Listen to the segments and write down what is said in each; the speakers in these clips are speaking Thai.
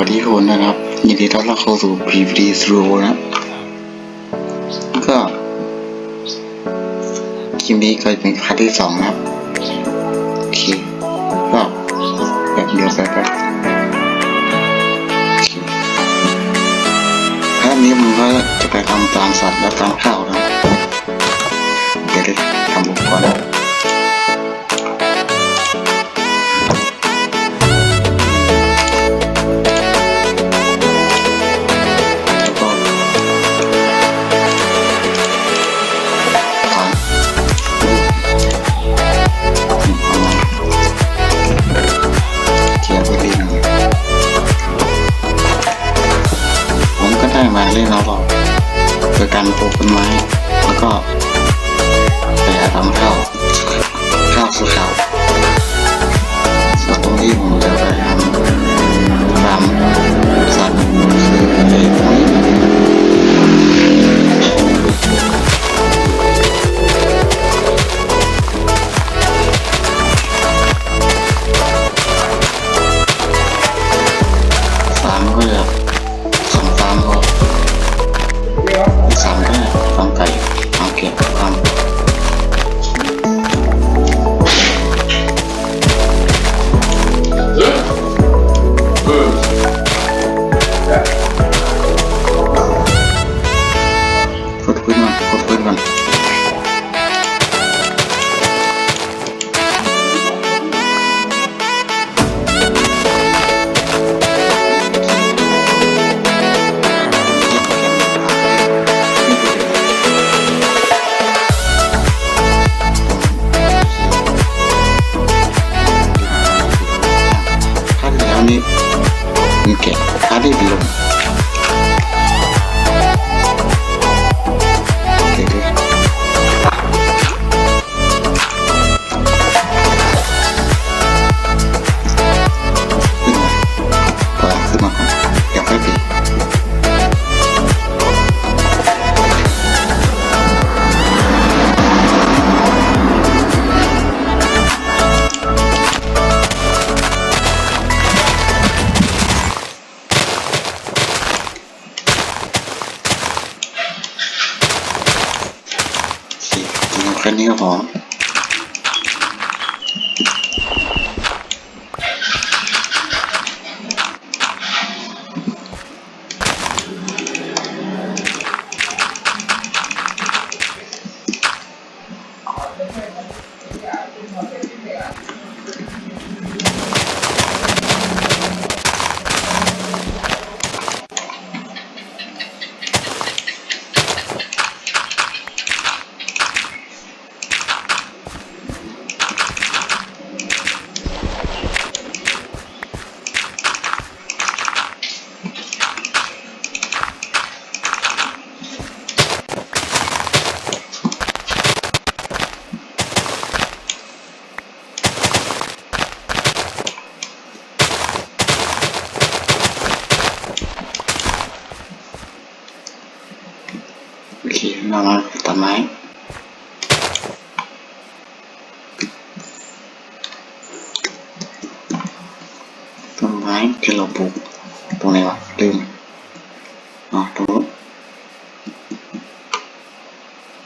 วัสดีทุกคนนะครับ ยินดีต้อนรับเข้าสู่ PVD Studio นะครับก็คลิปนี้ก็เป็นพาร์ทที่สองนะครับโอเคก็แบบเดียวไปครับโอเคพทนี้มันก็จะไปทำตามสัตว์และตามข้าวนะเดี๋ยวได้ทำอุปกรณ์ มาเล่นแล้วหรอกโดยการปลูกต้นไม้ แล้วก็ไปหาทำข้าวข้าวสุขาวส่วนตรงที่ผมจะไปทำฟาร์มสัตว์คือ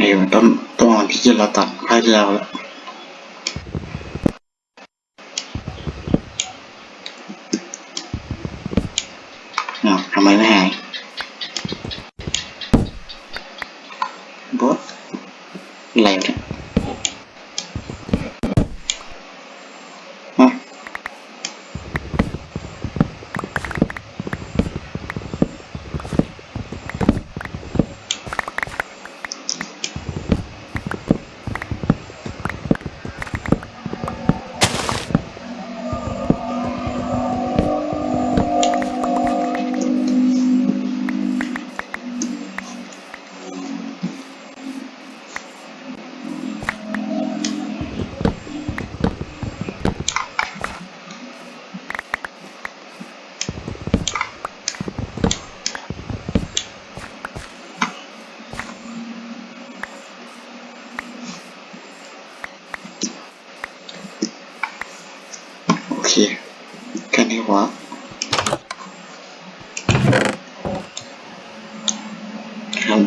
นี่มันก็ตองที่จะเราตัดไพ่แล้แล้ว here. kan he walk? Can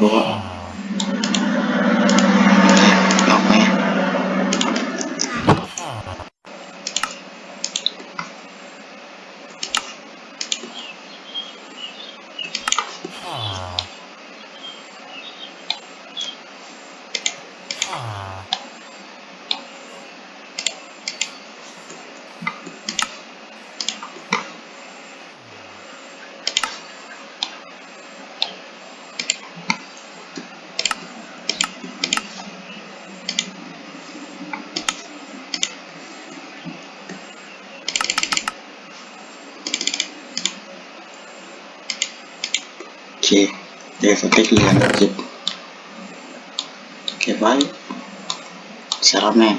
เดี๋ยวสติ๊กเหรียญเก็บเก็บไว้สำหรับแม่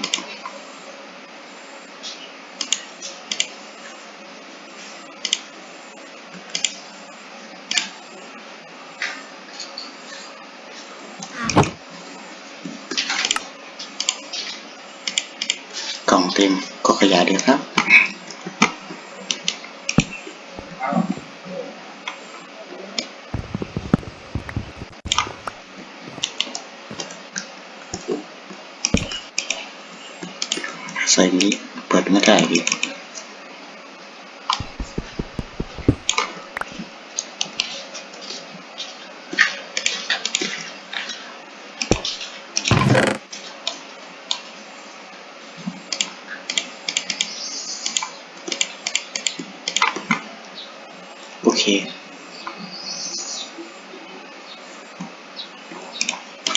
กล่องเต็มก็ขยายเดียวครับ ใส่นี้เปิดไม่ได้อีกโอเค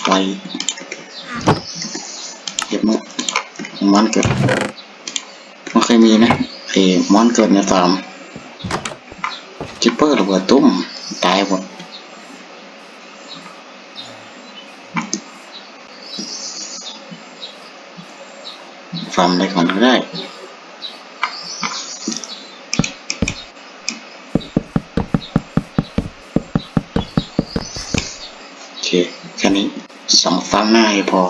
ไฟเก็บหมด มันเกิดมันเคยมีนะไอ้มอนเกิดในฟาร์มจิปเปอร์ระเบิดตุ้ม ตายหมดฟาร์มอะไรก่อนก็ได้โอเคแค่นี้สองฟาร์มหน้าให้พอ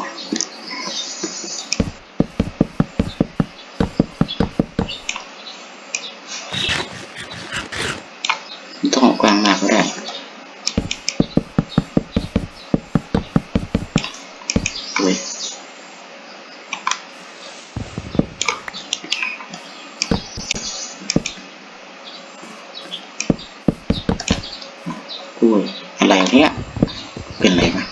ไม่ต้องเอากว้างมากก็ได้ เว้ยอุ้ย อะไรเนี่ย เป็นอะไรมา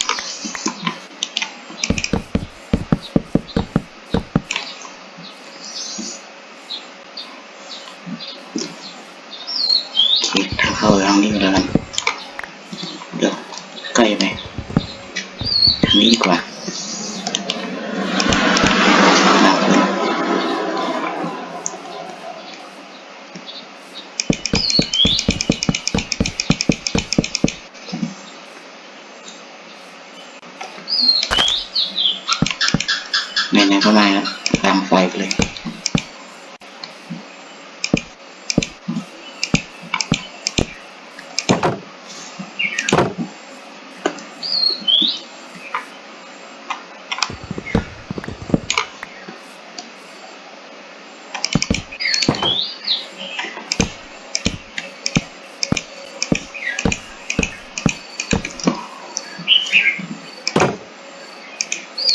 โอเคทางเข้าทางนี้ก็แล้วกัน เดี๋ยวใกล้ไหมทางนี้ดีกว่าหนักเลย ไหนๆก็มาแล้วตามไฟไปเลย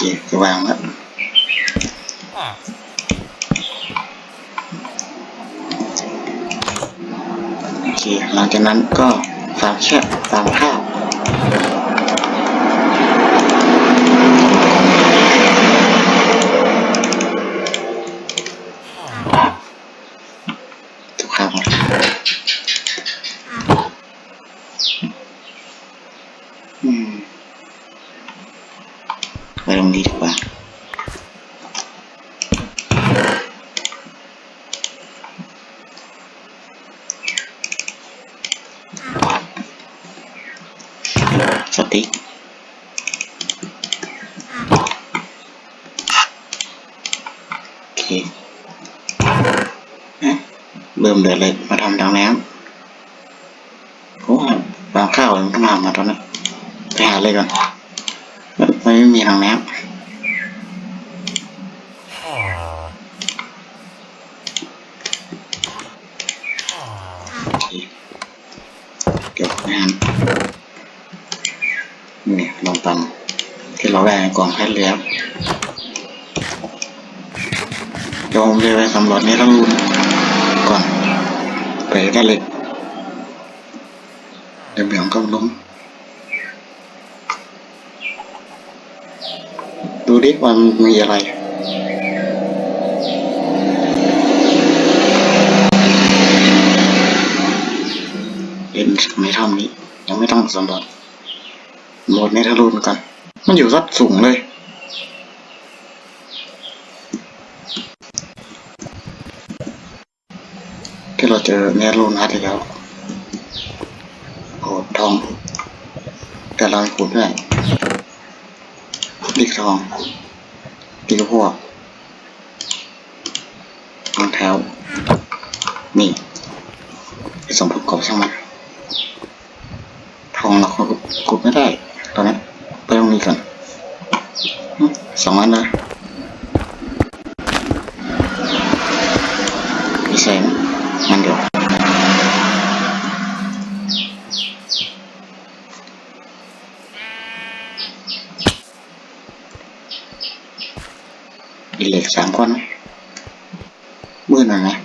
เคจะวางแล้วโอเคหลังจากนั้นก็ฟางแช่ฟางข้าพ ทุกข้าวหมดอืมไปตรงนี้ดีกว่า สติ๊ก เริ่มเดือดเลยมาทำทางน้ำโอ้วางข้าวมันก็มามาตอนนั้นไปหาเลยก่อนมันมันไม่มีทางน้ำเก็บงานนี่ลองตำที่เราได้ในกล่องให้แล้วเดี๋ยวผมจะไปสำรวจในตะลุนก่อน ไปได้เลยเดี๋ยวเบี่ยงก็ล้มดูดิวันมีอะไรเห็นในถ้ำนี้ยังไม่ต้องสำรวจโหมดในทะลุนกัน มันอยู่สัดสูงเลย ที่ เราเจอเนรูนัดอีกแล้วโอ้ทอง แต่เราขุดด้วยดิกทองดิกพวกรองเท้านี่ไอสมประกอบช่างมันทองเราขุดขุดไม่ได้ตอนนี้ไปตรงนี้ก่อนสองอันเลยมีแสงมันเดียว อีเหล็กสามก้อนไหมมืดหน่อยนะ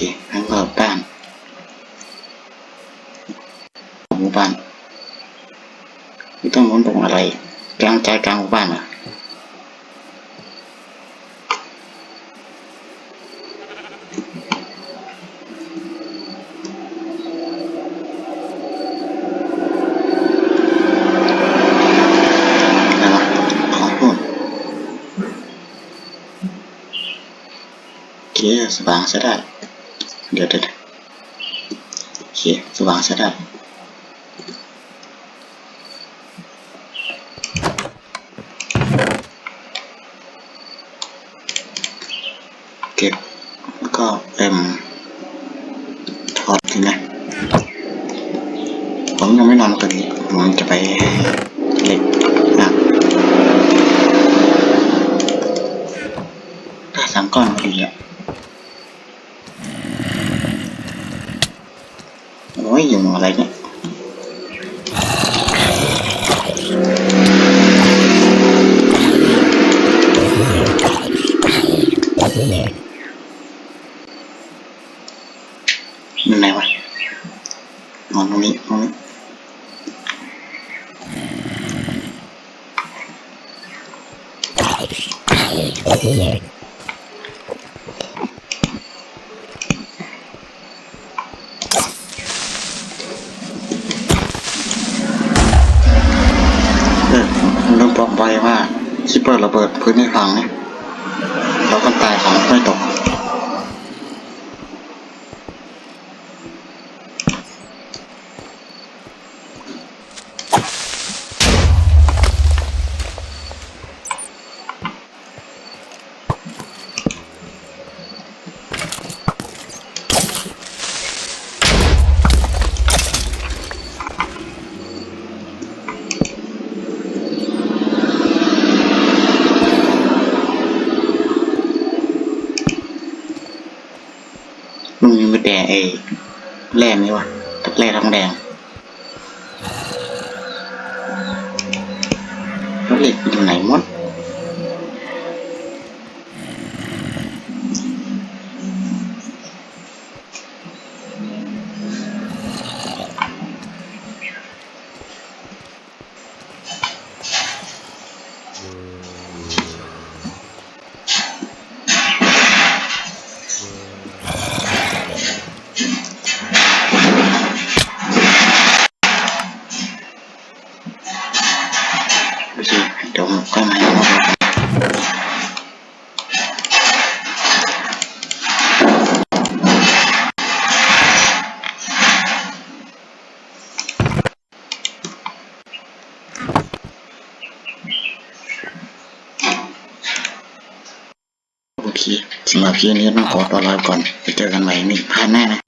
เคงั้นก็บ้านหมู่บ้านไม่ต้องม้วนตรงอะไรกลางใจกลางหมู่บ้านออะไรวะของพูดโอเสว่างใช้ได้ เดี๋ยวเดี๋ยวโอเคสว่างใช้ได้เก็บก็เอ็มถอดสินะผมยังไม่นอนคืนนี้ผมจะไปเล็กนะถ้าสามก้อนพอดีอะ โอ้ยอยู่อะไเปิดระเบิดพื้นให้ฟังนี่ยเราก็ตายของไม่ตก แต่ไอ้แร่นี้วะแร่ทองแดง คลิปนี้ต้องขอตัวลาไปก่อนไปเจอกันใหม่นี่พลาดแน่นะไปแล้วครับบ๊ายบ